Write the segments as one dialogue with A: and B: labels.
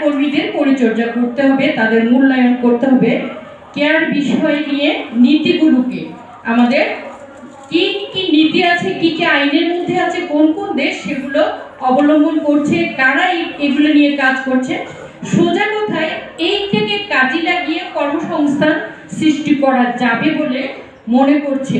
A: কর্মীদের পরিচর্যা করতে হবে, তাদের মূল্যায়ন করতে হবে। কেয়ার বিষয় নিয়ে নীতিগুলোকে আমাদের কি কি নীতি আছে, কি কি আইনের মধ্যে আছে, কোন কোন দেশ সেগুলো অবলম্বন করছে, কারা এগুলো নিয়ে কাজ করছে, সোজা কথায় এই থেকে কাজে লাগিয়ে কর্মসংস্থান সৃষ্টি করা যাবে বলে মনে করছে।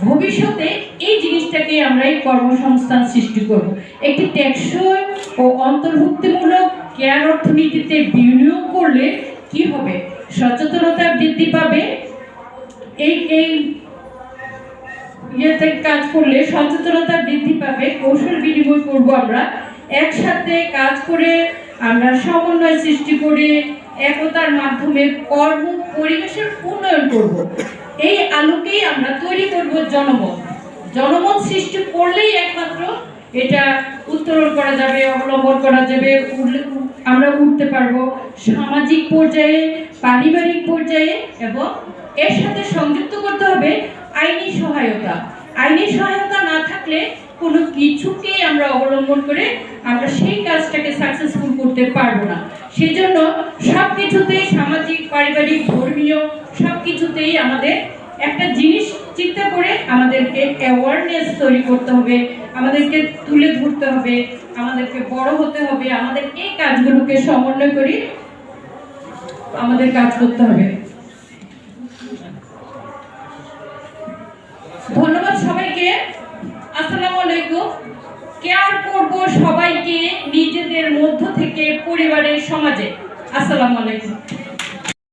A: ভবিষ্যতে এই জিনিসটাকে আমরা এই কর্মসংস্থান সৃষ্টি করব। একটি টেকসই ও অন্তর্ভুক্তিমূলক জ্ঞান অর্থনীতিতে বিনিয়োগ করলে কি হবে? সচেতনতা বৃদ্ধি পাবে। এই এই ইয়েতে কাজ করলে সচেতনতা বৃদ্ধি পাবে। কৌশল বিনিময় করব আমরা। একসাথে কাজ করে আমরা সমন্বয় সৃষ্টি করে একতার মাধ্যমে কর্ম পরিবেশের উন্নয়ন করব। এই আলোকেই আমরা তৈরি করব জনমত। জনমত সৃষ্টি করলেই একমাত্র এটা উত্তরণ করা যাবে, অবলম্বন করা যাবে আমরা উঠতে পারব সামাজিক পর্যায়ে, পারিবারিক পর্যায়ে এবং এর সাথে সংযুক্ত করতে হবে আইনি সহায়তা। আইনি সহায়তা না থাকলে কোনো কিছুকেই আমরা অবলম্বন করে আমরা সেই কাজটাকে সাকসেসফুল করতে পারব না। সেই জন্য সব কিছুতেই সামাজিক, পারিবারিক, ধর্মীয় সব কিছুতেই আমাদের একটা জিনিস চিন্তা করে আমাদেরকে অ্যাওয়ারনেস তৈরি করতে হবে, আমাদেরকে তুলে ধরতে হবে, আমাদেরকে বড় হতে হবে, আমাদের এই কাজগুলোকে সমন্বয় করে আমাদের কাজ করতে হবে। ধন্যবাদ সবাইকে। আসসালামু আলাইকুম। কেয়ার সবাইকে নিজেদের মধ্য থেকে পরিবারের সমাজে। আসসালামু আলাইকুম।